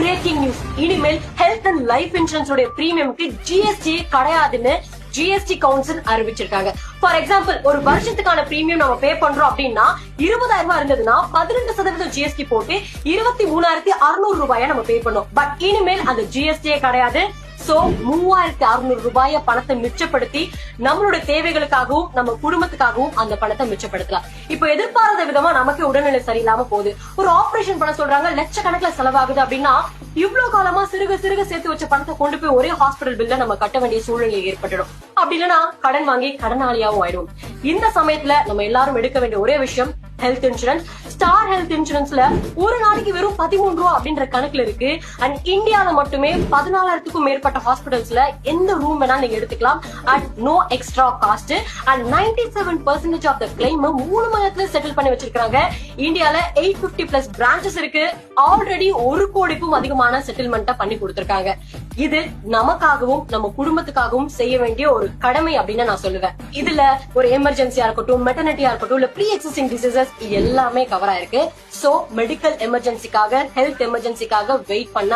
Braking news இனிமேல் health and life insurance உடைய பிரீமியம்க்கு ஜிஎஸ்டி கிடையாதுன்னு ஜிஎஸ்டி கவுன்சில் அறிவிச்சிருக்காங்க. ஃபார் எக்ஸாம்பிள் ஒரு வருஷத்துக்கான பிரீமியம் நம்ம பே பண்றோம் அப்படின்னா இருபதாயிரம் ரூபாய் இருந்ததுன்னா பதினெட்டு சதவீதம் ஜிஎஸ்டி போட்டு இருபத்தி மூணாயிரத்தி அறுநூறு ரூபாயை நம்ம பே பண்ணோம். பட் இனிமேல் அந்த ஜிஎஸ்டியே கிடையாது. சோ மூவாயிரத்தி அறுநூறு ரூபாய பணத்தை மிச்சப்படுத்தி நம்மளோட தேவைகளுக்காகவும் நம்ம குடும்பத்துக்காகவும் அந்த பணத்தை மிச்சப்படுத்தலாம். இப்ப எதிர்பாராத விதமா நமக்கு உடல்நிலை சரியில்லாம போகுது. ஒரு ஆபரேஷன் பண்ண சொல்றாங்க லட்சக்கணக்கில் செலவாகுது அப்படின்னா இவ்வளவு காலமா சிறுக சிறுக சேர்த்து வச்ச பணத்தை கொண்டு போய் ஒரே ஹாஸ்பிடல் பில்ல நம்ம கட்ட வேண்டிய சூழ்நிலை ஏற்பட்டுடும். அப்படி இல்லைன்னா கடன் வாங்கி கடனாளியாவும் ஆயிடும் இந்த சமயத்துல நம்ம எல்லாரும் எடுக்க வேண்டிய ஒரே விஷயம் ஹெல்த் இன்சூரன்ஸ் ஸ்டார் ஹெல்த் இன்சூரன்ஸ்ல ஒரு நாளைக்கு வெறும் பதிமூணு ரூபா அப்படின்ற கணக்குல இருக்கு. அண்ட் இந்தியால மட்டுமே பதினாலாயிரத்துக்கும் மேற்பட்ட ஹாஸ்பிட்டல்ஸ்ல எந்த ரூம் வேணாலும் நீங்க எடுத்துக்கலாம். At no extra cost and ninety seven percentage of the claim மூணு மாதத்துல செட்டில் பண்ணி வச்சிருக்காங்க இந்தியால எயிட் பிப்டி பிளஸ் பிரான்ச்சஸ் இருக்கு. ஆல்ரெடி ஒரு கோடிக்கும் அதிகமான செட்டில்மெண்ட்டை பண்ணி கொடுத்திருக்காங்க. இது நமக்காகவும் நம்ம குடும்பத்துக்காகவும் செய்ய வேண்டிய ஒரு கடமை அப்படின்னு நான் சொல்லுவேன். இதுல ஒரு எமர்ஜென்சியா இருக்கட்டும் மெட்டர்னிட்டியா இருக்கட்டும் இல்ல ப்ரீ எக்ஸிஸ்டிங் டிசீசஸ் எல்லாமே கவர் ஆயிருக்கு. சோ மெடிக்கல் எமர்ஜென்சிக்காக ஹெல்த் எமர்ஜென்சிக்காக வெயிட் பண்ண